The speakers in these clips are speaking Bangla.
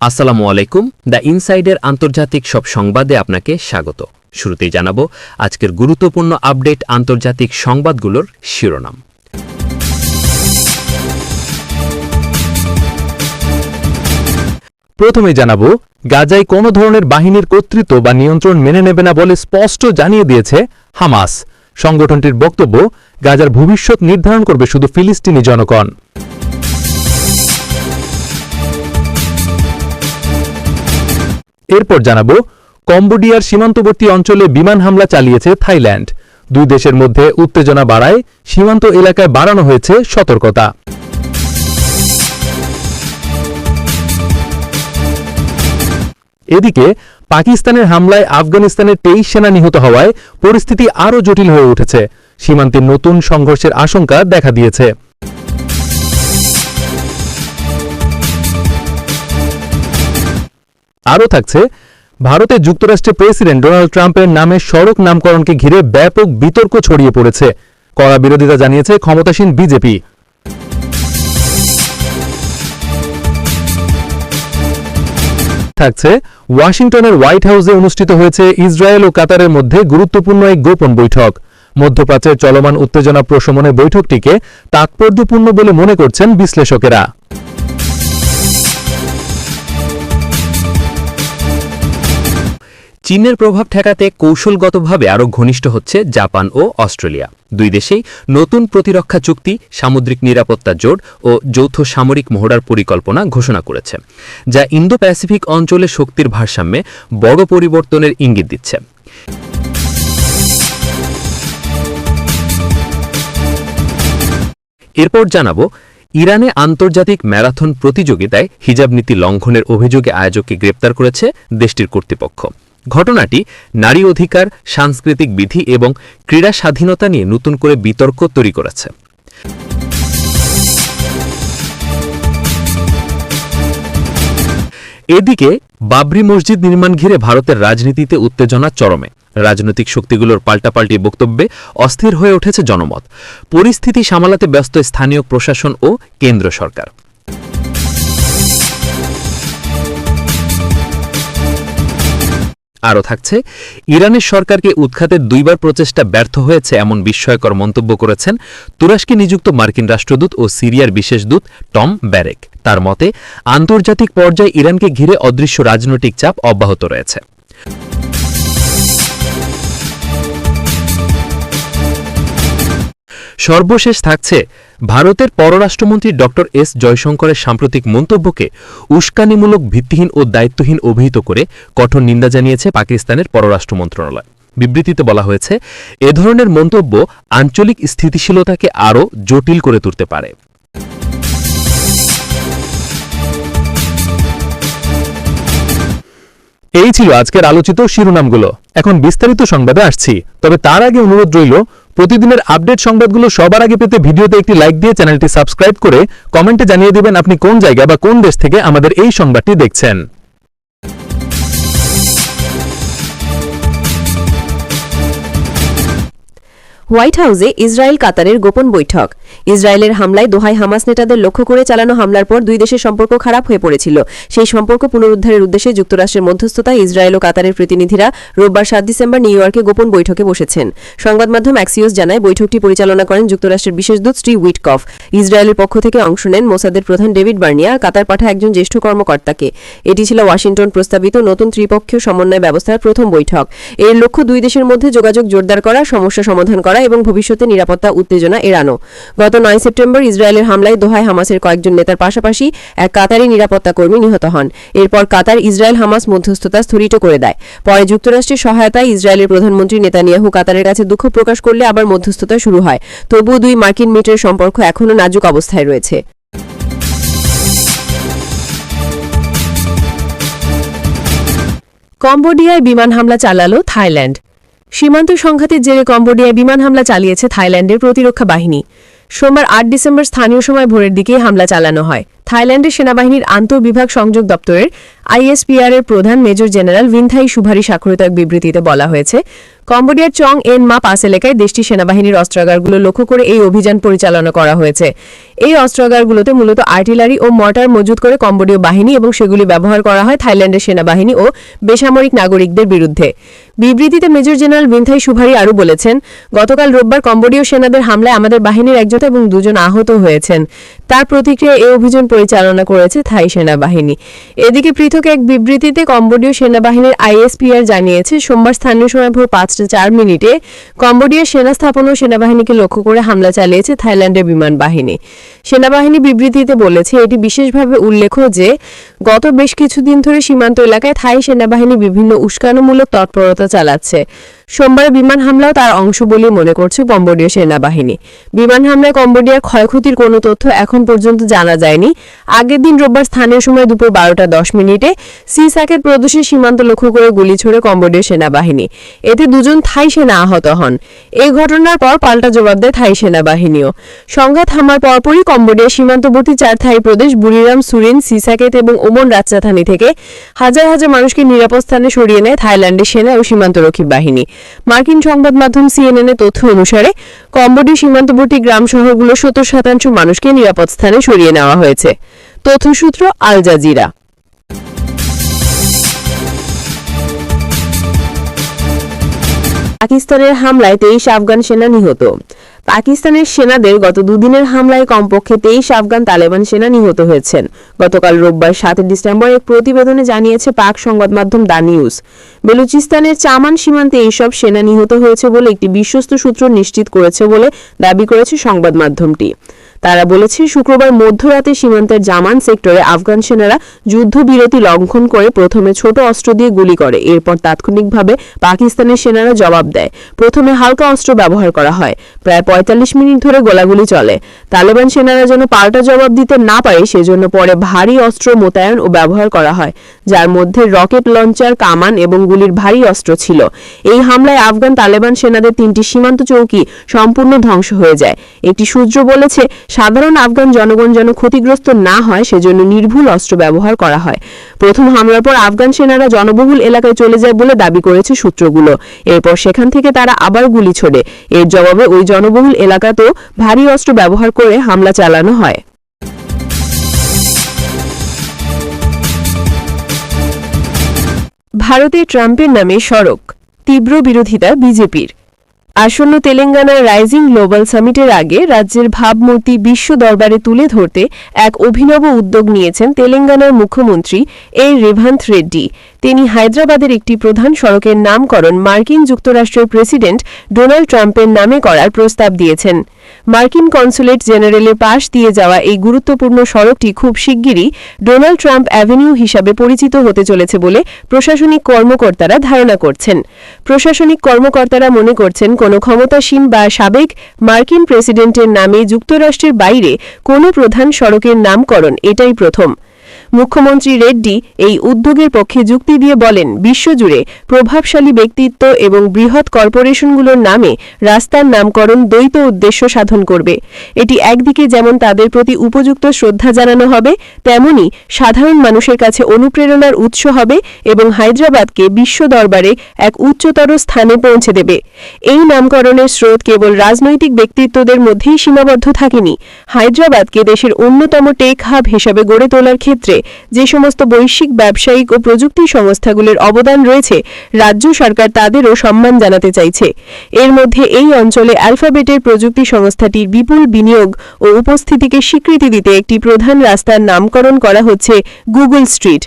আসসালামু আলাইকুম। দ্য ইনসাইডের আন্তর্জাতিক সব সংবাদে আপনাকে স্বাগত। শুরুতেই জানাব আজকের গুরুত্বপূর্ণ আপডেট আন্তর্জাতিক সংবাদগুলোর শিরোনাম। প্রথমে জানাব, গাজায় কোনো ধরনের বাহিনীর কর্তৃত্ব বা নিয়ন্ত্রণ মেনে নেবে না বলে স্পষ্ট জানিয়ে দিয়েছে হামাস। সংগঠনটির বক্তব্য, গাজার ভবিষ্যৎ নির্ধারণ করবে শুধু ফিলিস্তিনি জনগণ। এরপর জানাব, কম্বোডিয়ার সীমান্তবর্তী অঞ্চলে বিমান হামলা চালিয়েছে থাইল্যান্ড। দুই দেশের মধ্যে উত্তেজনা বাড়ায়, সীমান্ত এলাকায় বাড়ানো হয়েছে সতর্কতা। এদিকে, পাকিস্তানের হামলায় আফগানিস্তানের তেইশ সেনা নিহত হওয়ায় পরিস্থিতি আরও জটিল হয়ে উঠেছে। সীমান্তে নতুন সংঘর্ষের আশঙ্কা দেখা দিয়েছে। আরও থাকছে, ভারতে যুক্তরাষ্ট্রের প্রেসিডেন্ট ডোনাল্ড ট্রাম্পের নামে সড়ক নামকরণকে ঘিরে ব্যাপক বিতর্ক ছড়িয়ে পড়েছে। কড়া বিরোধিতা জানিয়েছে ক্ষমতাসীন বিজেপি। থাকছে, ওয়াশিংটনের হোয়াইট হাউসে অনুষ্ঠিত হয়েছে ইসরায়েল ও কাতারের মধ্যে গুরুত্বপূর্ণ এক গোপন বৈঠক। মধ্যপ্রাচ্যের চলমান উত্তেজনা প্রশমনে বৈঠকটিকে তাৎপর্যপূর্ণ বলে মনে করছেন বিশ্লেষকেরা। চীনের প্রভাব ঠেকাতে কৌশলগতভাবে আরও ঘনিষ্ঠ হচ্ছে জাপান ও অস্ট্রেলিয়া। দুই দেশেই নতুন প্রতিরক্ষা চুক্তি, সামুদ্রিক নিরাপত্তা জোট ও যৌথ সামরিক মহড়ার পরিকল্পনা ঘোষণা করেছে, যা ইন্দো প্যাসিফিক অঞ্চলে শক্তির ভারসাম্যে বড় পরিবর্তনের ইঙ্গিত দিচ্ছে। এরপর জানাব, ইরানে আন্তর্জাতিক ম্যারাথন প্রতিযোগিতায় হিজাব নীতি লঙ্ঘনের অভিযোগে আয়োজককে গ্রেপ্তার করেছে দেশটির কর্তৃপক্ষ। ঘটনাটি নারী অধিকার, সাংস্কৃতিক বিধি এবং ক্রীড়া স্বাধীনতা নিয়ে নতুন করে বিতর্ক তৈরি করেছে। এদিকে বাবরি মসজিদ নির্মাণ ঘিরে ভারতের রাজনীতিতে উত্তেজনা চরমে। রাজনৈতিক শক্তিগুলোর পাল্টাপাল্টি বক্তব্যে অস্থির হয়ে উঠেছে জনমত। পরিস্থিতি সামালাতে ব্যস্ত স্থানীয় প্রশাসন ও কেন্দ্র সরকার। আরও থাকছে, ইরানের সরকারকে উৎখাতের দুইবার প্রচেষ্টা ব্যর্থ হয়েছে এমন বিস্ময়কর মন্তব্য করেছেন তুরস্কে নিযুক্ত মার্কিন রাষ্ট্রদূত ও সিরিয়ার বিশেষ দূত টম ব্যারেক। তার মতে, আন্তর্জাতিক পর্যায়ে ইরানকে ঘিরে অদৃশ্য রাজনৈতিক চাপ অব্যাহত রয়েছে। সর্বশেষ থাকছে ভারতের পররাষ্ট্রমন্ত্রী ড এস জয়শঙ্করের সাম্প্রতিক মন্তব্যকে উস্কানিমূলক ভিত্তিহীন ও দায়িত্বহীন অভিহিত করে কঠোর নিন্দা জানিয়েছে পাকিস্তানের পররাষ্ট্র মন্ত্রণালয়। বিবৃতিতে বলা হয়েছে, এ ধরনের মন্তব্য আঞ্চলিক স্থিতিশীলতাকে আরও জটিল করে তুলতে পারে। এই ছিল আজকের আলোচিত শিরোনামগুলো। এখন বিস্তারিত সংবাদে আসছি। তবে তার আগে অনুরোধ রইল প্রতিদিনের আপডেট সংবাদগুলো সবার আগে পেতে ভিডিওতে একটি লাইক দিয়ে চ্যানেলটি সাবস্ক্রাইব করে কমেন্টে জানিয়ে দেবেন আপনি কোন জায়গা বা কোন দেশ থেকে আমাদের এই সংবাদটি দেখছেন। হোয়াইট হাউসে ইসরায়েল কাতারের গোপন বৈঠক। ইসরায়েলের হামলায় দোহাই হামাস নেতাদের লক্ষ্য করে চালানো হামলার পর দুই দেশের সম্পর্ক খারাপ হয়ে পড়েছিল। সেই সম্পর্ক পুনরুদ্ধারের উদ্দেশ্যে যুক্তরাষ্ট্রের মধ্যস্থতায় ইসরায়েল ও কাতারের প্রতিনিধিরা রোববার সাত ডিসেম্বর নিউ ইয়র্কে গোপন বৈঠকে বসেছেন। সংবাদ মাধ্যম অ্যাক্সিওস জানায়, বৈঠকটি পরিচালনা করেন যুক্তরাষ্ট্রের বিশেষ দূত স্ত্রী উইটকফ। ইসরায়েলের পক্ষ থেকে অংশ নেন মোসাদের প্রধান ডেভিড বার্নিয়া, কাতার পাঠা একজন জ্যেষ্ঠ কর্মকর্তাকে। এটি ছিল ওয়াশিংটন প্রস্তাবিত নতুন ত্রিপক্ষীয় সমন্বয় ব্যবস্থার প্রথম বৈঠক। এর লক্ষ্য দুই দেশের মধ্যে যোগাযোগ জোরদার করা, সমস্যা সমাধান করা এবং ভবিষ্যতে নিরাপত্তা, উত্তেজনা এড়ানো। গত নয় সেপ্টেম্বর ইসরায়েলের হামলায় দোহায় হামাসের কয়েকজন নেতার পাশাপাশি এক কাতারি নিরাপত্তা কর্মী নিহত হন। এরপর কাতার ইসরায়েল হামাস মধ্যস্থতা স্থগিত করে দেয়। পরে যুক্তরাষ্ট্রের সহায়তায় ইসরায়েলের প্রধানমন্ত্রী নেতানিয়াহু কাতারের কাছে দুঃখ প্রকাশ করলে আবার মধ্যস্থতা শুরু হয়। তবুও দুই মার্কিন মিটের সম্পর্ক এখনও নাজুক অবস্থায় রয়েছে। কম্বোডিয়ায় বিমান হামলা চালালো থাইল্যান্ড। সীমান্ত সংঘাতের জেরে কম্বোডিয়ায় বিমান হামলা চালিয়েছে থাইল্যান্ডের প্রতিরক্ষা বাহিনী। সোমবার আট ডিসেম্বর স্থানীয় সময় ভোরের দিকে হামলা চালানো হয়। থাইল্যান্ডের সেনাবাহিনীর আন্তঃবিভাগ সংযোগ দপ্তরের আইএসপিআর এর প্রধান মেজর জেনারেল ভিনথাই সুভারি স্বাক্ষরিত এক বিবৃতিতে বলা হয়েছে, কম্বোডিয়ার চং এন মা পাস এলাকায় দেশটির সেনাবাহিনীর অস্ত্রাগারগুলো লক্ষ্য করে এই অভিযান পরিচালনা করা হয়েছে। এই অস্ত্রাগারগুলোতে মূলত আর্টিলারি ও মর্টার মজুত করে কম্বোডীয় বাহিনী এবং সেগুলি ব্যবহার করা হয় থাইল্যান্ডের সেনাবাহিনী ও বেসামরিক নাগরিকদের বিরুদ্ধে। বিবৃতিতে মেজর জেনারেল ভিনথাই সুভারি আরও বলেছেন, গতকাল রোববার কম্বোডীয় সেনাদের হামলায় আমাদের বাহিনীর একজন এবং দুজন আহত হয়েছেন। তার প্রতিক্রিয়া এই অভিযান পরিচালনা করেছে থাই সেনাবাহিনী। এদিকে পৃথক এক বিবৃতিতে কম্বোডীয় সেনাবাহিনীর আইএসপিআর জানিয়েছে, সোমবার স্থানীয় সময় ভোর পাঁচটা চার মিনিটে কম্বোডিয়ার সেনা স্থাপন ও সেনাবাহিনীকে লক্ষ্য করে হামলা চালিয়েছে থাইল্যান্ডের বিমান বাহিনী। সেনাবাহিনী বিবৃতিতে বলেছে, এটি বিশেষভাবে উল্লেখ্য যে গত বেশ কিছুদিন ধরে সীমান্ত এলাকায় থাই সেনাবাহিনী বিভিন্ন উস্কানোমূলক তৎপরতা চালাচ্ছে। সোমবার বিমান হামলাও তার অংশ বলে মনে করছে কম্বোডিয়া সেনাবাহিনী। বিমান হামলায় কম্বোডিয়ার ক্ষয়ক্ষতির কোনো তথ্য এখন পর্যন্ত জানা যায়নি। আগের দিন রোববার স্থানীয় সময় দুপুর বারোটা দশ মিনিটে সি সাকেট প্রদেশের সীমান্ত লক্ষ্য করে গুলি ছড়ে কম্বোডিয়া সেনাবাহিনী। এতে দুজন থাই সেনা আহত হন। এই ঘটনার পর পাল্টা জবাব দেয় থাই সেনাবাহিনীও। সংঘাত থামার পরপরই কম্বোডিয়া সীমান্তবর্তী চার থাই প্রদেশ বুড়িরাম, সুরিন, সিসাকেত এবং ওমন রাজচাথানি থেকে হাজার হাজার মানুষকে নিরাপদ স্থানে সরিয়ে নেয় থাইল্যান্ডের সেনা ও সীমান্তরক্ষী বাহিনী। মার্কিন সংবাদ মাধ্যম সিএনএন তথ্য অনুসারে, কম্বোডিয়া সীমান্তবর্তী গ্রাম শহরগুলো সত্তর শতাংশ মানুষকে নিরাপদ স্থানে সরিয়ে নেওয়া হয়েছে। তথ্যসূত্র আল জাজিরা। পাকিস্তানের হামলায় তেইশ আফগান সেনা নিহত। পাকিস্তানের সেনাদের গত দুদিনের হামলায় কমপক্ষে তেইশ আফগান তালেবান সেনা নিহত হয়েছেন। গতকাল রোববার সাত ডিসেম্বর এক প্রতিবেদনে জানিয়েছে পাক সংবাদ মাধ্যম দা নিউজ। বেলুচিস্তানের চামান সীমান্তে এইসব সেনা নিহত হয়েছে বলে একটি বিশ্বস্ত সূত্র নিশ্চিত করেছে বলে দাবি করেছে সংবাদ মাধ্যমটি। তারা বলেছে শুক্রবার মধ্যরাতে সীমান্তের জামান সেক্টরে আফগান সেনারা যুদ্ধবিরতি লঙ্ঘন করে প্রথমে ছোট অস্ত্র দিয়ে গুলি করে, এরপর তাৎক্ষণিকভাবে পাকিস্তানের সেনারা জবাব দেয়। প্রথমে হালকা অস্ত্র ব্যবহার করা হয়, প্রায় পঁয়তাল্লিশ মিনিট ধরে গোলাগুলি চলে। তালেবান সেনারা যেন পাল্টা জবাব দিতে না পারে, সেজন্য পরে ভারী অস্ত্র মোতায়েন ও ব্যবহার করা হয়, যার মধ্যে রকেট লঞ্চার, কামান এবং গুলির ভারী অস্ত্র ছিল। এই হামলায় আফগান তালেবান সেনাদের তিনটি সীমান্ত চৌকি সম্পূর্ণ ধ্বংস হয়ে যায়। একটি সূত্র বলেছে সাধারণ আফগান জনগণ যেন ক্ষতিগ্রস্ত না হয়, সেজন্য নির্ভুল অস্ত্র ব্যবহার করা হয়। প্রথম হামলার পর আফগান সেনারা জনবহুল এলাকায় চলে যায় বলে দাবি করেছে সূত্রগুলো। এরপর সেখান থেকে তারা আবার গুলি ছোড়ে। এর জবাবে ওই জনবহুল এলাকাতেও ভারী অস্ত্র ব্যবহার করে হামলা চালানো হয়। ভারতে ট্রাম্পের নামে সড়ক। তীব্র বিরোধিতা বিজেপির। আসন্ন তেলেঙ্গানার রাইজিং গ্লোবাল সামিটের আগে রাজ্যের ভাবমূর্তি বিশ্ব দরবারে তুলে ধরতে এক অভিনব উদ্যোগ নিয়েছেন তেলেঙ্গানার মুখ্যমন্ত্রী এ রেভান্ত রেড্ডি। তিনি হায়দ্রাবাদের একটি প্রধান সড়কের নামকরণ মার্কিন যুক্তরাষ্ট্রের প্রেসিডেন্ট ডোনাল্ড ট্রাম্পের নামে করার প্রস্তাব দিয়েছেন। মার্কিন কনসুলেট জেনারেলের পাশ দিয়ে যাওয়া এই গুরুত্বপূর্ণ সড়কটি খুব শিগগিরই ডোনাল্ড ট্রাম্প অ্যাভিনিউ হিসাবে পরিচিত হতে চলেছে বলে প্রশাসনিক কর্মকর্তারা ধারণা করছেন। প্রশাসনিক কর্মকর্তারা মনে করছেন, কোনো ক্ষমতাসীন বা সাবেক মার্কিন প্রেসিডেন্টের নামে যুক্তরাষ্ট্রের বাইরে কোনো প্রধান সড়কের নামকরণ এটাই প্রথম। মুখ্যমন্ত্রী রেড্ডি এই উদ্যোগের পক্ষে যুক্তি দিয়ে বলেন, বিশ্বজুড়ে প্রভাবশালী ব্যক্তিত্ব এবং বৃহৎ কর্পোরেশনগুলোর নামে রাস্তার নামকরণ দ্বৈত উদ্দেশ্য সাধন করবে। এটি একদিকে যেমন তাদের প্রতি উপযুক্ত শ্রদ্ধা জানানো হবে, তেমনি সাধারণ মানুষের কাছে অনুপ্রেরণার উৎস হবে এবং হায়দ্রাবাদকে বিশ্ব দরবারে এক উচ্চতর স্থানে পৌঁছে দেবে। এই নামকরণের স্রোত কেবল রাজনৈতিক ব্যক্তিত্বদের মধ্যেই সীমাবদ্ধ থাকেনি। হায়দ্রাবাদকে দেশের অন্যতম টেক হাব হিসাবে গড়ে তোলার ক্ষেত্রে যে সমস্ত বৈশ্বিক, ব্যবসায়িক ও প্রযুক্তি সংস্থাগুলির অবদান রয়েছে, রাজ্য সরকার তাদেরও সম্মান জানাতে চাইছে। এর মধ্যে এই অঞ্চলে অ্যালফাবেটের প্রযুক্তি সংস্থাটির বিপুল বিনিয়োগ ও উপস্থিতিকে স্বীকৃতি দিতে একটি প্রধান রাস্তার নামকরণ করা হচ্ছে গুগল স্ট্রিট।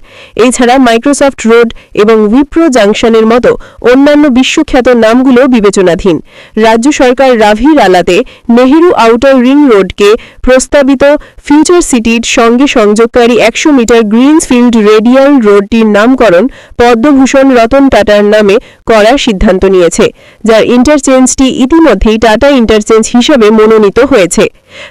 এছাড়া মাইক্রোসফট রোড এবং উইপ্রো জাংশনের মতো অন্যান্য বিশ্বখ্যাত নামগুলো বিবেচনাধীন। রাজ্য সরকার রাভি রালাতে নেহেরু আউটার রিং রোডকে প্রস্তাবিত ফিউচার সিটির সঙ্গে সংযোগকারী একশো মিটার গ্রিনসফিল্ড রেডিয়াল রোডটির নামকরণ পদ্মভূষণ রতন টাটার নামে করার সিদ্ধান্ত নিয়েছে, যার ইন্টারচেঞ্জটি ইতিমধ্যেই টাটা ইন্টারচেঞ্জ হিসাবে মনোনীত হয়েছে।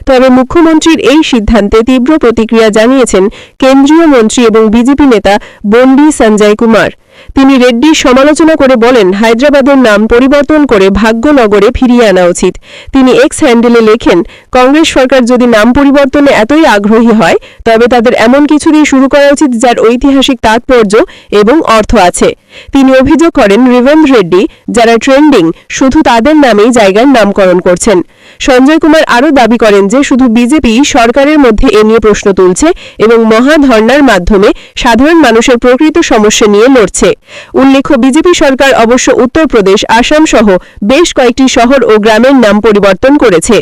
তবে মুখ্যমন্ত্রীর এই সিদ্ধান্তে তীব্র প্রতিক্রিয়া জানিয়েছেন কেন্দ্রীয় মন্ত্রী এবং বিজেপি নেতা বন্ডি সঞ্জয় কুমার। তিনি রেড্ডির সমালোচনা করে বলেন, হায়দ্রাবাদের নাম পরিবর্তন করে ভাগ্যনগরে ফিরিয়ে আনা উচিত। তিনি এক্স হ্যান্ডেলে লেখেন, কংগ্রেস সরকার যদি নাম পরিবর্তনে এতই আগ্রহী হয়, তবে তাদের এমন কিছু দিয়ে শুরু করা উচিত যার ঐতিহাসিক তাৎপর্য এবং অর্থ আছে। তিনি অভিযোগ করেন, রিভেন্দ্র রেড্ডি, যারা ট্রেন্ডিং, শুধু তাদের নামেই জায়গার নামকরণ করছেন। সঞ্জয় কুমার আরও দাবি করেন যে, শুধু বিজেপি সরকারের মধ্যে এ নিয়ে প্রশ্ন তুলছে এবং মহাধর্নার মাধ্যমে সাধারণ মানুষের প্রকৃত সমস্যা নিয়ে লড়ছে। উল্লেখ্য, বিজেপি সরকার অবশ্য উত্তরপ্রদেশ আসাম সহ বেশ কয়েকটি শহর ও গ্রামের নাম পরিবর্তন করেছে।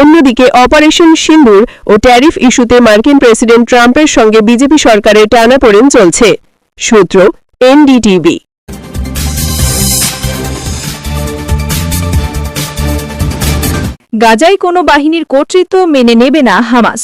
অন্যদিকে, অপারেশন সিন্দুর ও ট্যারিফ ইস্যুতে মার্কিন প্রেসিডেন্ট ট্রাম্পের সঙ্গে বিজেপি সরকারের টানাপোড়েন চলছে। সূত্র, এনডিটিভি। গাজায় কোনো বাহিনীর কর্তৃত্ব মেনে নেবে না হামাস।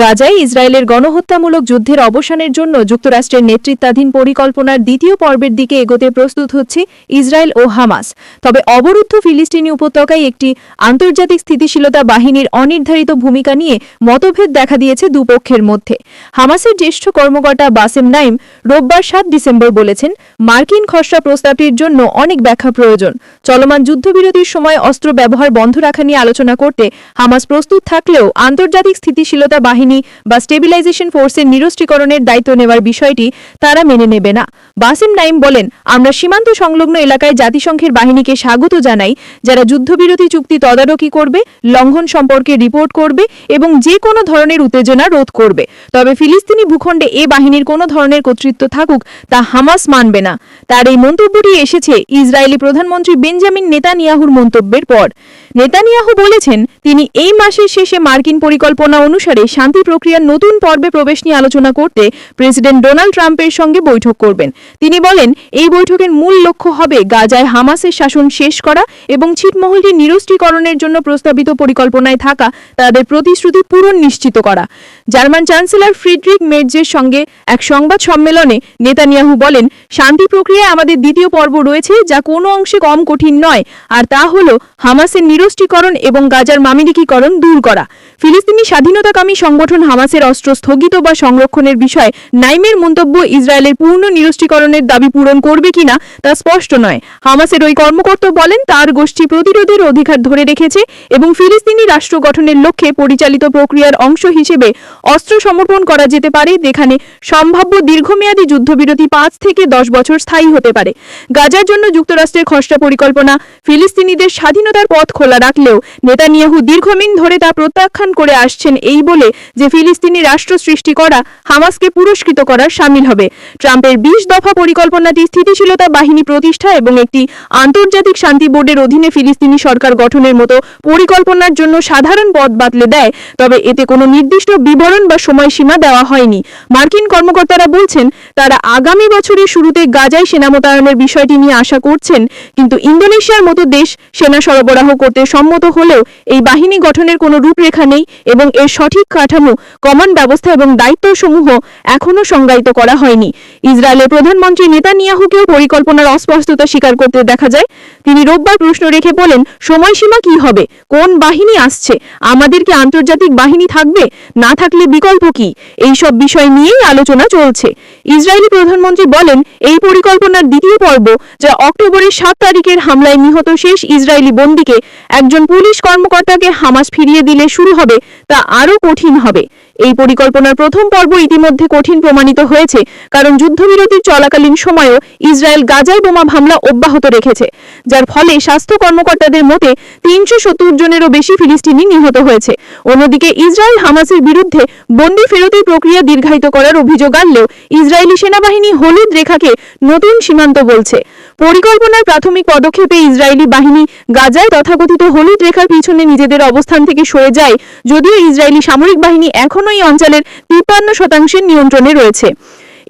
গাজায় ইসরায়েলের গণহত্যামূলক যুদ্ধের অবসানের জন্য যুক্তরাষ্ট্রের নেতৃত্বাধীন পরিকল্পনার দ্বিতীয় পর্বের দিকে এগোতে প্রস্তুত হচ্ছে ইসরায়েল ও হামাস। তবে অবরুদ্ধ ফিলিস্তিনি উপত্যকায় একটি আন্তর্জাতিক স্থিতিশীলতা বাহিনীর অনির্ধারিত ভূমিকা নিয়ে মতভেদ দেখা দিয়েছে দুপক্ষের মধ্যে। হামাসের জ্যেষ্ঠ কর্মকর্তা বাসেম নাইম রোববার সাত ডিসেম্বর বলেছেন, মার্কিন খসড়া প্রস্তাবটির জন্য অনেক ব্যাখ্যা প্রয়োজন। চলমান যুদ্ধবিরতির সময় অস্ত্র ব্যবহার বন্ধ রাখা নিয়ে আলোচনা করতে হামাস প্রস্তুত থাকলেও আন্তর্জাতিক স্থিতিশীলতা বাহিনী বা স্টেবিলাইজেশন ফোর্সের নিরস্ত্রীকরণের দায়িত্ব নেওয়ার বিষয়টি তারা মেনে নেবে না। বাসিম নাইম বলেন, আমরা সীমান্ত সংলগ্ন এলাকায় জাতিসংঘের বাহিনীকে স্বাগত জানাই, যারা যুদ্ধবিরতি চুক্তি তদারকি করবে, লঙ্ঘন সম্পর্কে রিপোর্ট করবে এবং যে কোনো ধরনের উত্তেজনা রোধ করবে। তবে ফিলিস্তিনি ভূখণ্ডে এ বাহিনীর কোনো ধরনের কর্তৃত্ব থাকুক তা হামাস মানবে না। তার এই মন্তব্যটি এসেছে ইসরায়েলি প্রধানমন্ত্রী বেঞ্জামিন নেতানিয়াহুর মন্তব্যের পর। নেতানিয়াহু বলেছেন, তিনি এই মাসের শেষে মার্কিন পরিকল্পনা অনুসারে শান্তি প্রক্রিয়ার নতুন পর্বে প্রবেশ নিয়ে আলোচনা করতে প্রেসিডেন্ট ডোনাল্ড ট্রাম্পের সঙ্গে বৈঠক করবেন। তিনি বলেন, এই বৈঠকের মূল লক্ষ্য হবে গাজায় হামাসের শাসন শেষ করা এবং ছিটমহলটি নিরস্ত্রীকরণের জন্য প্রস্তাবিত পরিকল্পনায় থাকা তাদের প্রতিশ্রুতি পূরণ নিশ্চিত করা। জার্মান চ্যান্সেলর ফ্রিডরিক মের্জের সঙ্গে এক সংবাদ সম্মেলনে নেতানিয়াহু বলেন, শান্তি প্রক্রিয়ায় আমাদের দ্বিতীয় পর্ব রয়েছে যা কোনো অংশে কম কঠিন নয়, আর তা হল হামাসের নিরস্ত্রীকরণ এবং গাজার মামিলিকীকরণ দূর করা। ফিলিস্তিনি স্বাধীনতাকামী সংগঠন হামাসের অস্ত্র স্থগিত বা সংরক্ষণের বিষয়ে নাইমের মন্তব্য ইসরায়েলের পূর্ণ নিরস্ত্রীকরণের দাবি পূরণ করবে কিনা তা স্পষ্ট নয়। হামাসের ওই কর্মকর্তা বলেন, তার গোষ্ঠী প্রতিরোধের অধিকার ধরে রেখেছে এবং ফিলিস্তিনি রাষ্ট্র গঠনের লক্ষ্যে পরিচালিত প্রক্রিয়ার অংশ হিসেবে অস্ত্র সমর্পণ করা যেতে পারে, যেখানে সম্ভাব্য দীর্ঘমেয়াদী যুদ্ধবিরতি পাঁচ থেকে দশ বছর স্থায়ী হতে পারে। গাজার জন্য যুক্তরাষ্ট্রের খসড়া পরিকল্পনা ফিলিস্তিনিদের স্বাধীনতার পথ খোলা রাখলেও নেতানিয়াহু দীর্ঘদিন ধরে তা প্রত্যাখ্যান করে আসছেন এই বলে যে ফিলিস্তিনি রাষ্ট্র সৃষ্টি করা হামাসকে পুরস্কৃত করার সামিল হবে। ট্রাম্পের বিশ দফা পরিকল্পনাটি স্থিতিশীলতা বাহিনী প্রতিষ্ঠা এবং একটি আন্তর্জাতিক শান্তি বোর্ডের অধীনে ফিলিস্তিনি সরকার গঠনের মতো পরিকল্পনার জন্য সাধারণ পথ বাতলে দেয়, তবে এতে কোনো নির্দিষ্ট বিবরণ বা সময়সীমা দেওয়া হয়নি। মার্কিন কর্মকর্তারা বলছেন, তারা আগামী বছরের শুরুতে গাজায় সেনা মোতায়েনের বিষয়টি নিয়ে আশা করছেন, কিন্তু ইন্দোনেশিয়ার মতো দেশ সেনা সরবরাহ করতে সম্মত হলেও এই বাহিনী গঠনের কোনো রূপরেখা নেই এবং এর সঠিক কাঠামো, কমান ব্যবস্থা এবং দায়িত্বসমূহ এখনও সংজ্ঞায়িত করা হয়নি। ইসরায়েলের প্রধানমন্ত্রী নেতানিয়াহুকেও পরিকল্পনার অস্পষ্টতা স্বীকার করতে দেখা যায়। তিনি রোববার প্রশ্ন রেখে বলেন, সময়সীমা কি হবে? কোন বাহিনী আসছে? আমাদের কি আন্তর্জাতিক বাহিনী থাকবে? না থাকলে বিকল্প কি? এইসব বিষয় নিয়েই আলোচনা চলছে। ইসরায়েলি প্রধানমন্ত্রী বলেন, এই পরিকল্পনার দ্বিতীয় পর্ব, যা অক্টোবরের সাত তারিখের হামলায় নিহত শেষ ইসরায়েলি বন্দীকে একজন পুলিশ কর্মকর্তাকে হামাস ফিরিয়ে দিলে শুরু হবে তা আরও কঠিন হবে। এই পরিকল্পনার প্রথম পর্ব ইতিমধ্যে কঠিন প্রমাণিত হয়েছে, কারণ যুদ্ধবিরতির চলাকালীন সময়েও ইসরায়েল গাজায় বোমা হামলা অব্যাহত রেখেছে, যার ফলে স্বাস্থ্য কর্মকর্তাদের মতে তিনশো সত্তর জনেরও বেশি ফিলিস্তিনি নিহত হয়েছে। অন্যদিকে ইসরায়েল হামাসের বিরুদ্ধে বন্দি ফেরতের প্রক্রিয়া দীর্ঘায়িত করার অভিযোগ আনলেও ইসরায়েলি সেনাবাহিনী হলুদ রেখাকে নতুন সীমান্ত বলছে। পরিকল্পনার প্রাথমিক পদক্ষেপে ইসরায়েলি বাহিনী গাজায় তথাকথিত হলুদ রেখার পিছনে নিজেদের অবস্থান থেকে সরে যায়, যদিও ইসরায়েলি সামরিক বাহিনী এখনও এই অঞ্চলের তিপ্পান্ন শতাংশের নিয়ন্ত্রণে রয়েছে।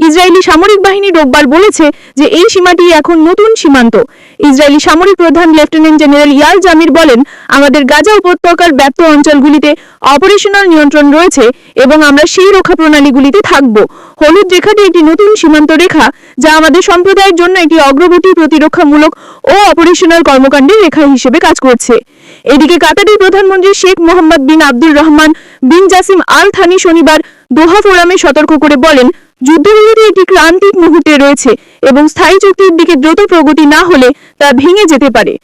ইসরায়েলি সামরিক বাহিনী রোববার বলেছে যে এই সীমাটি এখন নতুন সীমান্ত। ইসরায়েলি সামরিক প্রধান লেফটেন্যান্ট জেনারেল ইয়াল জামির বলেন, আমাদের গাজা উপত্যকার ব্যপ্ত অঞ্চলগুলিতে অপারেশনাল নিয়ন্ত্রণ রয়েছে এবং আমরা সেই রক্ষা প্রণালীগুলিতে থাকব। হলুদ রেখাটি একটি নতুন সীমান্ত রেখা যা আমাদের সম্প্রদায়ের জন্য একটি অগ্রগতি প্রতিরক্ষামূলক ও অপারেশনাল কর্মকাণ্ডের রেখা হিসেবে কাজ করছে। এদিকে কাতারের প্রধানমন্ত্রী Sheikh Mohammed bin Abdul Rahman bin Jassim Al Thani শনিবার দোহা ফোরামে সতর্ক করে বলেন, যুদ্ধবিরতি একটি ক্রান্তিক মুহূর্তে রয়েছে এবং স্থায়ী চুক্তির দিকে দ্রুত প্রগতি না হলে তা ভেঙে যেতে পারে।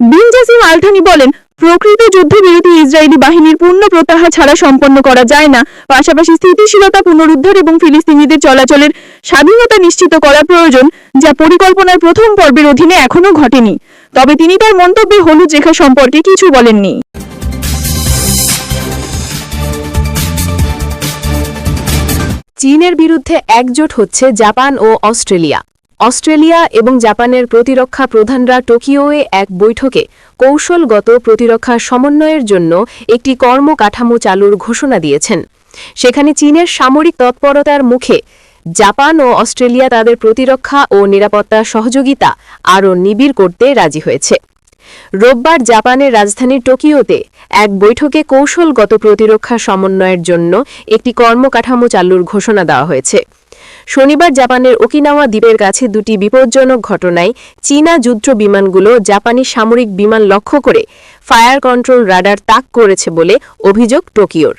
বিন জাসিম আলথানি বলেন, প্রকৃত যুদ্ধবিরতি ইসরায়েলি বাহিনীর পূর্ণ প্রত্যাহার ছাড়া সম্পন্ন করা যায় না। পাশাপাশি স্থিতিশীলতা পুনরুদ্ধার এবং ফিলিস্তিনিদের চলাচলের স্বাধীনতা নিশ্চিত করা প্রয়োজন, যা পরিকল্পনার প্রথম পর্বের অধীনে এখনও ঘটেনি। তবে তিনি তার মন্তব্যে হলুদ রেখা সম্পর্কে কিছু বলেননি। চীনের বিরুদ্ধে একজোট হচ্ছে জাপান ও অস্ট্রেলিয়া। অস্ট্রেলিয়া এবং জাপানের প্রতিরক্ষা প্রধানরা টোকিওয়ে এক বৈঠকে কৌশলগত প্রতিরক্ষা সমন্বয়ের জন্য একটি কর্মকাঠামো চালুর ঘোষণা দিয়েছেন। সেখানে চীনের সামরিক তৎপরতার মুখে জাপান ও অস্ট্রেলিয়া তাদের প্রতিরক্ষা ও নিরাপত্তা সহযোগিতা আরও নিবিড় করতে রাজি হয়েছে। রোববার জাপানের রাজধানী টোকিওতে এক বৈঠকে কৌশলগত প্রতিরক্ষা সমন্বয়ের জন্য একটি কর্মকাঠামো চালুর ঘোষণা দেওয়া হয়েছে। শনিবার জাপানের ওকিনাওয়া দ্বীপের কাছে দুটি বিপজ্জনক ঘটনায় চীনা যুদ্ধ বিমানগুলো জাপানি সামরিক বিমান লক্ষ্য করে ফায়ার কন্ট্রোল রাডার তাক করেছে বলে অভিযোগ টোকিওর।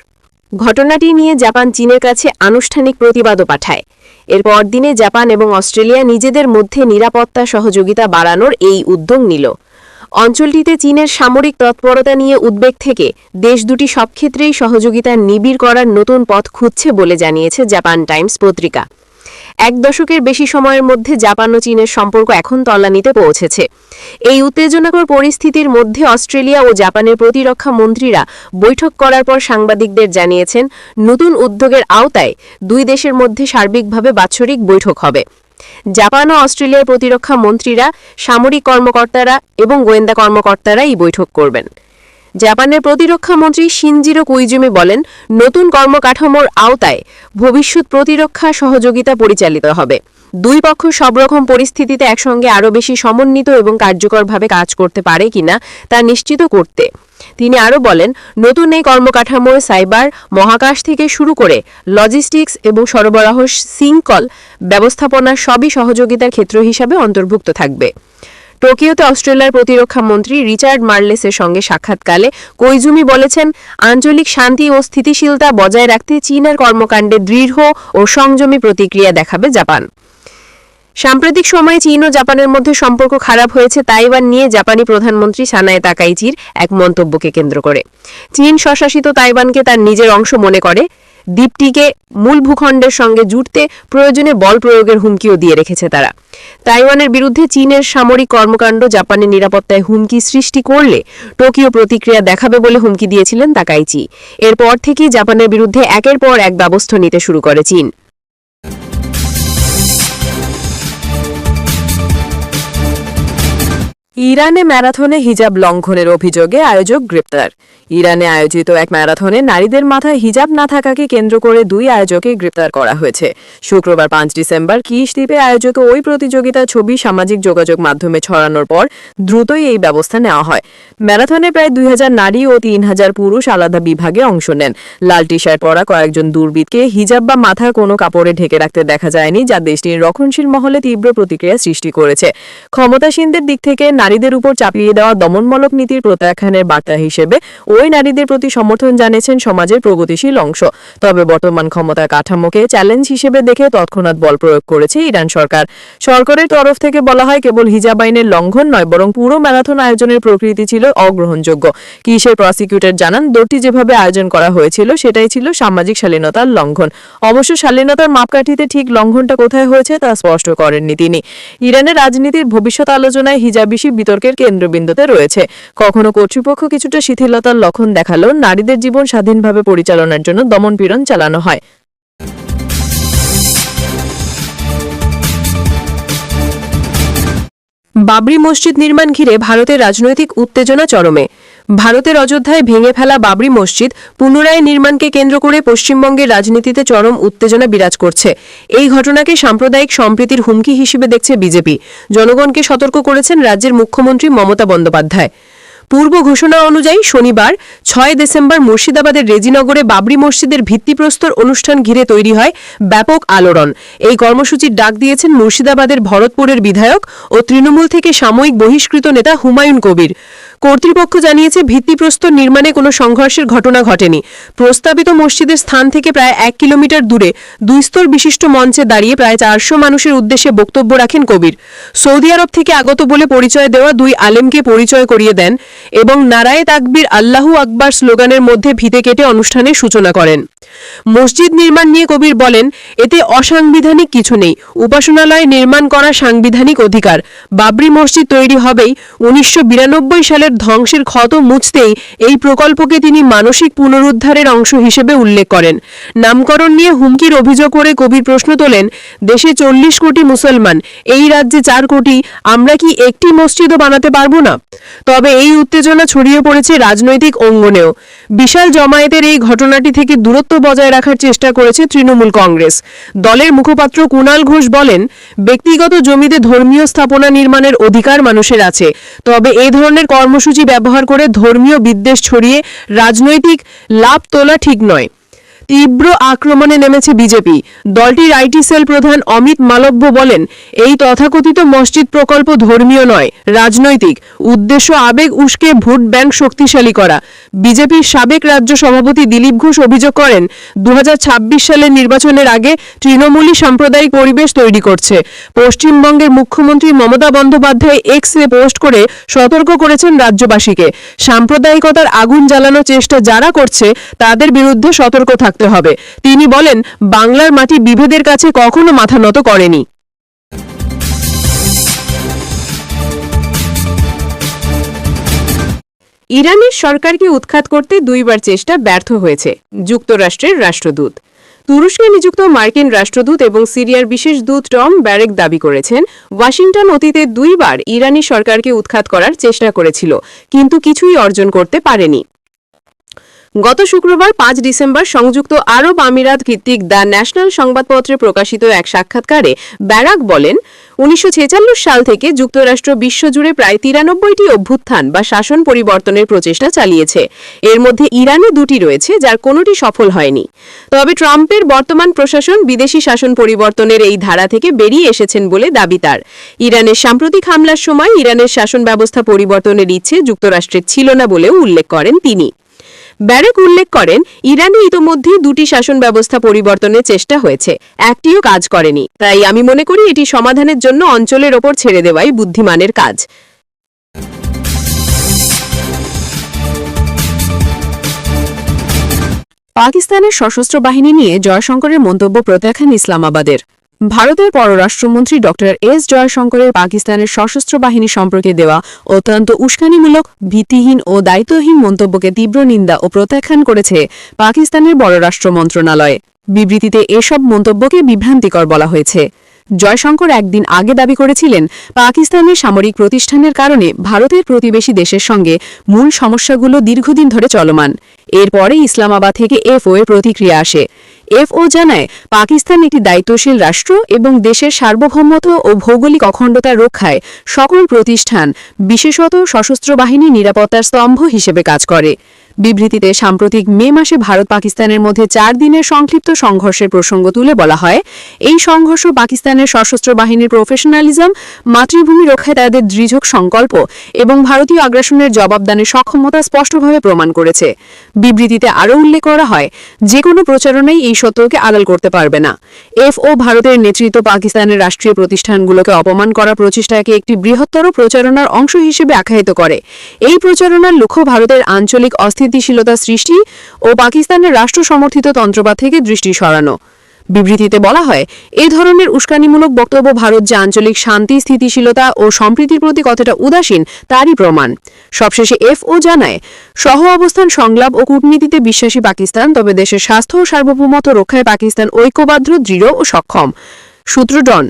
ঘটনাটি নিয়ে জাপান চীনের কাছে আনুষ্ঠানিক প্রতিবাদও পাঠায়। এর পরদিনে জাপান এবং অস্ট্রেলিয়া নিজেদের মধ্যে নিরাপত্তা সহযোগিতা বাড়ানোর এই উদ্যোগ নিল। অঞ্চলটিতে চীনের সামরিক তৎপরতা নিয়ে উদ্বেগ থেকে দেশ দুটি সব ক্ষেত্রেই সহযোগিতা নিবিড় করার নতুন পথ খুঁজছে বলে জানিয়েছে জাপান টাইমস পত্রিকা। এক দশকের বেশি সময়ের মধ্যে জাপান ও চীনের সম্পর্ক এখন তলানিতে পৌঁছেছে। এই উত্তেজনাকর পরিস্থিতির মধ্যে অস্ট্রেলিয়া ও জাপানের প্রতিরক্ষা মন্ত্রীরা বৈঠক করার পর সাংবাদিকদের জানিয়েছেন, নতুন উদ্যোগের আওতায় দুই দেশের মধ্যে সার্বিকভাবে বাৎসরিক বৈঠক হবে। জাপান ও অস্ট্রেলিয়ার প্রতিরক্ষা মন্ত্রীরা, সামরিক কর্মকর্তারা এবং গোয়েন্দা কর্মকর্তারা এই বৈঠক করবেন। জাপানের প্রতিরক্ষা মন্ত্রী শিনজিরো কুইজুমি বলেন, নতুন কর্মকাঠামোর আওতায় ভবিষ্যৎ প্রতিরক্ষা সহযোগিতা পরিচালিত হবে। দুই পক্ষ সব রকম পরিস্থিতিতে একসঙ্গে আরও বেশি সমন্বিত এবং কার্যকরভাবে কাজ করতে পারে কিনা তা নিশ্চিত করতে। তিনি আরও বলেন, নতুন এই কর্মকাঠামোয় সাইবার মহাকাশ থেকে শুরু করে লজিস্টিক্স এবং সরবরাহ সিঙ্কল ব্যবস্থাপনা সবই সহযোগিতার ক্ষেত্র হিসাবে অন্তর্ভুক্ত থাকবে। টোকিওতে অস্ট্রেলিয়ার প্রতিরক্ষা মন্ত্রী রিচার্ড মার্লেসের সঙ্গে সাক্ষাৎকালে কৈজুমি বলেছেন, আঞ্চলিক শান্তি ও স্থিতিশীলতা বজায় রাখতে চীনের কর্মকাণ্ডে দৃঢ় ও সংযমী প্রতিক্রিয়া দেখাবে জাপান। সাম্প্রতিক সময়ে চীন ও জাপানের মধ্যে সম্পর্ক খারাপ হয়েছে, তাইওয়ান নিয়ে জাপানি প্রধানমন্ত্রী সানায় তাকাইচির এক মন্তব্যকে কেন্দ্র করে। চীন স্বশাসিত তাইওয়ানকে তার নিজের অংশ মনে করে। দ্বীপটিকে মূল ভূখণ্ডের সঙ্গে জুড়তে প্রয়োজনে বল প্রয়োগের হুমকিও দিয়ে রেখেছে তারা। তাইওয়ানের বিরুদ্ধে চীনের সামরিক কর্মকাণ্ড জাপানের নিরাপত্তায় হুমকি সৃষ্টি করলে টোকিও প্রতিক্রিয়া দেখাবে বলে হুমকি দিয়েছিলেন তাকাইচি। এরপর থেকেই জাপানের বিরুদ্ধে একের পর এক ব্যবস্থা নিতে শুরু করে চীন। ইরানে ম্যারাথনে হিজাব লঙ্ঘনের অভিযোগে আয়োজক গ্রেপ্তার। ইরানে আয়োজিত এক ম্যারাথনে নারীদের মাথায় হিজাব না থাকাকে কেন্দ্র করে দুই আয়োজকে গ্রেপ্তার করা হয়েছে। শুক্রবার পাঁচ ডিসেম্বর কিশ দ্বীপে আয়োজক ওই প্রতিযোগিতার ছবি সামাজিক যোগাযোগ মাধ্যমে ছড়ানোর পর দ্রুতই এই ব্যবস্থা নেওয়া হয়। ম্যারাথনে প্রায় দুই হাজার নারী ও তিন হাজার পুরুষ আলাদা বিভাগে অংশ নেন। লাল টি শার্ট পরা কয়েকজন দুর্বৃত্তকে হিজাব বা মাথা কোনো কাপড়ে ঢেকে রাখতে দেখা যায়নি, যা দেশটির রক্ষণশীল মহলে তীব্র প্রতিক্রিয়া সৃষ্টি করেছে। ক্ষমতাসীনদের দিক থেকে নারীদের উপর চাপিয়ে দেওয়া দমনমূলক নীতির প্রত্যাখ্যানের বার্তা হিসেবে ওই নারীদের প্রতি সমর্থন জানিয়েছেন সমাজের প্রগতিশীল অংশ। তবে বর্তমান ক্ষমতার কাঠামোকে চ্যালেঞ্জ হিসেবে দেখে তৎক্ষণাৎ বল প্রয়োগ করেছে ইরান সরকার। সরকারের তরফ থেকে বলা হয়, কেবল হিজাব আইনের লঙ্ঘন নয়, বরং পুরো ম্যারাথন আয়োজনের প্রকৃতি ছিল অগ্রহণযোগ্য। কিসের প্রসিকিউটর জানান দৌড়টি যেভাবে আয়োজন করা হয়েছিল, সেটাই ছিল সামাজিক শালীনতার লঙ্ঘন। অবশ্য শালীনতার মাপকাঠিতে ঠিক লঙ্ঘনটা কোথায় হয়েছে তা স্পষ্ট করেননি তিনি। ইরানের রাজনীতির ভবিষ্যৎ আলোচনায় হিজাবিসি বিতর্কের কেন্দ্রবিন্দুতে রয়েছে। কখনো কর্তৃপক্ষ কিছুটা শিথিলতার লক্ষণ দেখাল নারীদের জীবন স্বাধীনভাবে পরিচালনার জন্য দমনপীড়ন চালানো হয়। বাবরি মসজিদ নির্মাণ ঘিরে ভারতের রাজনৈতিক উত্তেজনা চরমে। ভারতের অযোধ্যায় ভেঙে ফেলা বাবরি মসজিদ পুনরায় নির্মাণকে কেন্দ্র করে পশ্চিমবঙ্গের রাজনীতিতে চরম উত্তেজনা বিরাজ করছে। এই ঘটনাকে সাম্প্রদায়িক সম্প্রীতির হুমকি হিসেবে দেখছে বিজেপি। জনগণকে সতর্ক করেছেন রাজ্যের মুখ্যমন্ত্রী মমতা বন্দ্যোপাধ্যায়। পূর্ব ঘোষণা অনুযায়ী শনিবার, ছয় ডিসেম্বর মুর্শিদাবাদের রেজিনগরে বাবরি মসজিদের ভিত্তিপ্রস্তর অনুষ্ঠান ঘিরে তৈরি হয় ব্যাপক আলোড়ন। এই কর্মসূচির ডাক দিয়েছেন মুর্শিদাবাদের ভরতপুরের বিধায়ক ও তৃণমূল থেকে সাময়িক বহিষ্কৃত নেতা হুমায়ুন কবির। কর্তৃপক্ষ জানিয়েছে ভিত্তিপ্রস্তর নির্মাণে কোনো সংঘর্ষের ঘটনা ঘটেনি। প্রস্তাবিত মসজিদের স্থান থেকে প্রায় এক কিলোমিটার দূরে দুই স্তর বিশিষ্ট মঞ্চে দাঁড়িয়ে প্রায় চারশো মানুষের উদ্দেশ্যে বক্তব্য রাখেন কবির। সৌদি আরব থেকে আগত বলে পরিচয় দেওয়া দুই আলেমকে পরিচয় করিয়ে দেন এবং নারায়ে তাকবীর আল্লাহু আকবার স্লোগানের মধ্যে ভিতে কেটে অনুষ্ঠানের সূচনা করেন। মসজিদ নির্মাণ নিয়ে কবির বলেন, এতে অসাংবিধানিক কিছু নেই। উপাসনালয় নির্মাণ করা সাংবিধানিক অধিকার। বাবরি মসজিদ তৈরি হবেই উনিশশো সালের ধ্বংসের ক্ষত মুছতেই এই প্রকল্পকে তিনি মানসিক পুনরুদ্ধারের অংশ হিসেবে উল্লেখ করেন। নামকরণ নিয়ে হুমকির অভিযোগ করে কবির প্রশ্ন তোলেন, দেশে চল্লিশ কোটি মুসলমান, এই রাজ্যে চার কোটি, আমরা কি একটি মসজিদও বানাতে পারব না? তবে এই উত্তেজনা ছড়িয়ে পড়েছে রাজনৈতিক অঙ্গনেও। বিশাল জমায়েতের এই ঘটনাটি থেকে দূরত্ব বজায় রাখার চেষ্টা করেছে তৃণমূল কংগ্রেস। দলের মুখপাত্র কুণাল ঘোষ বলেন, ব্যক্তিগত জমিতে ধর্মীয় স্থাপনা নির্মাণের অধিকার মানুষের আছে, তবে এ ধরনের কর্মসূচি ব্যবহার করে ধর্মীয় বিদ্বেষ ছড়িয়ে রাজনৈতিক লাভ তোলা ঠিক নয়। তীব্র আক্রমণে নেমেছে বিজেপি। দলটির আইটি সেল প্রধান অমিত মালব্য বলেন, এই তথাকথিত মসজিদ প্রকল্প ধর্মীয় নয়, রাজনৈতিক। উদ্দেশ্য আবেগ, উস্কে ভোট ব্যাংক শক্তিশালী করা। বিজেপির সাবেক রাজ্য সভাপতি দিলীপ ঘোষ অভিযোগ করেন দু হাজার ছাব্বিশ সালের নির্বাচনের আগে তৃণমূলী সাম্প্রদায়িক পরিবেশ তৈরি করছে। পশ্চিমবঙ্গের মুখ্যমন্ত্রী মমতা বন্দ্যোপাধ্যায় এক্সে পোস্ট করে সতর্ক করেছেন রাজ্যবাসীকে। সাম্প্রদায়িকতার আগুন জ্বালানোর চেষ্টা যারা করছে, তাদের বিরুদ্ধে সতর্ক থাকতে হবে। তিনি বলেন, বাংলার মাটি বিভেদের কাছে কখনো মাথা নত করেনি। ইরানের সরকারকে উৎখাত করতে দুইবার চেষ্টা ব্যর্থ হয়েছে যুক্তরাষ্ট্রের রাষ্ট্রদূত। তুরস্কে নিযুক্ত মার্কিন রাষ্ট্রদূত এবং সিরিয়ার বিশেষ দূত টম ব্যারেক দাবি করেছেন, ওয়াশিংটন অতীতে দুইবার ইরানি সরকারকে উৎখাত করার চেষ্টা করেছিল, কিন্তু কিছুই অর্জন করতে পারেনি। গত শুক্রবার পাঁচ ডিসেম্বর সংযুক্ত আরব আমিরাত ভিত্তিক দ্য ন্যাশনাল সংবাদপত্রে প্রকাশিত এক সাক্ষাৎকারে ব্যারাক বলেন, উনিশশো সাল থেকে যুক্তরাষ্ট্র বিশ্বজুড়ে প্রায় তিরানব্বইটি অভ্যুত্থান বা শাসন পরিবর্তনের প্রচেষ্টা চালিয়েছে। এর মধ্যে ইরানে দুটি রয়েছে, যার কোনোটি সফল হয়নি। তবে ট্রাম্পের বর্তমান প্রশাসন বিদেশি শাসন পরিবর্তনের এই ধারা থেকে বেরিয়ে এসেছেন বলে দাবি তার। ইরানের সাম্প্রতিক হামলার সময় ইরানের শাসন ব্যবস্থা পরিবর্তনের ইচ্ছে যুক্তরাষ্ট্রের ছিল না বলেও উল্লেখ করেন তিনি। ব্যারেক উল্লেখ করেন, ইরানে ইতোমধ্যেই দুটি শাসন ব্যবস্থা পরিবর্তনের চেষ্টা হয়েছে, একটিও কাজ করেনি। তাই আমি মনে করি এটি সমাধানের জন্য অঞ্চলের ওপর ছেড়ে দেওয়াই বুদ্ধিমানের কাজ। পাকিস্তানের সশস্ত্র বাহিনী নিয়ে জয়শঙ্করের মন্তব্য প্রত্যাখ্যান ইসলামাবাদের। ভারতের পররাষ্ট্রমন্ত্রী ড এস জয়শঙ্করের পাকিস্তানের সশস্ত্র বাহিনী সম্পর্কে দেওয়া অত্যন্ত উস্কানিমূলক ভিত্তিহীন ও দায়িত্বহীন মন্তব্যকে তীব্র নিন্দা ও প্রত্যাখ্যান করেছে পাকিস্তানের পররাষ্ট্র মন্ত্রণালয়। বিবৃতিতে এসব মন্তব্যকে বিভ্রান্তিকর বলা হয়েছে। জয়শঙ্কর একদিন আগে দাবি করেছিলেন, পাকিস্তানের সামরিক প্রতিষ্ঠানের কারণে ভারতের প্রতিবেশী দেশের সঙ্গে মূল সমস্যাগুলো দীর্ঘদিন ধরে চলমান। এরপরে ইসলামাবাদ থেকে এফও এর প্রতিক্রিয়া আসে। এফও জানায়, পাকিস্তান একটি দায়িত্বশীল রাষ্ট্র এবং দেশের সার্বভৌমত্ব ও ভৌগোলিক অখণ্ডতা রক্ষায় সকল প্রতিষ্ঠান, বিশেষত সশস্ত্র বাহিনী নিরাপত্তার স্তম্ভ হিসেবে কাজ করে। বিবৃতিতে সাম্প্রতিক মে মাসে ভারত পাকিস্তানের মধ্যে চার দিনের সংক্ষিপ্ত সংঘর্ষের প্রসঙ্গ তুলে বলা হয়। এই সংঘর্ষ পাকিস্তানের সশস্ত্র বাহিনীর প্রফেশনালিজম, মাতৃভূমি রক্ষায় তাদের দৃঢ় সংকল্প এবং ভারতীয় আগ্রাসনের জবাবদানের সক্ষমতা স্পষ্টভাবে প্রমাণ করেছে। বিবৃতিতে আরও উল্লেখ করা হয় যে কোনো প্রচারণাই এই সত্যকে আড়াল করতে পারবে না। এফও ভারতের নেতৃত্ব পাকিস্তানের রাষ্ট্রীয় প্রতিষ্ঠানগুলোকে অপমান করা প্রচেষ্টাকে একটি বৃহত্তর প্রচারণার অংশ হিসেবে আখ্যায়িত করে। এই প্রচারণার লক্ষ্য ভারতের আঞ্চলিক অস্থিতিশীলতা সৃষ্টি ও পাকিস্তানের রাষ্ট্র সমর্থিত তন্ত্রপাত থেকে দৃষ্টি সরানো। বিবৃতিতে বলা হয় এই ধরনের উস্কানিমূলক বক্তব্য ভারত যে আঞ্চলিক শান্তি, স্থিতিশীলতা ও সম্প্রীতির প্রতি কতটা উদাসীন, তারই প্রমাণ। সবশেষে এফও জানায়, সহ অবস্থান সংলাপ ও কূটনীতিতে বিশ্বাসী পাকিস্তান, তবে দেশের স্বাস্থ্য ও সার্বভৌমত্ব রক্ষায় পাকিস্তান ঐক্যবদ্ধ, দৃঢ় ও সক্ষম। সূত্র ডন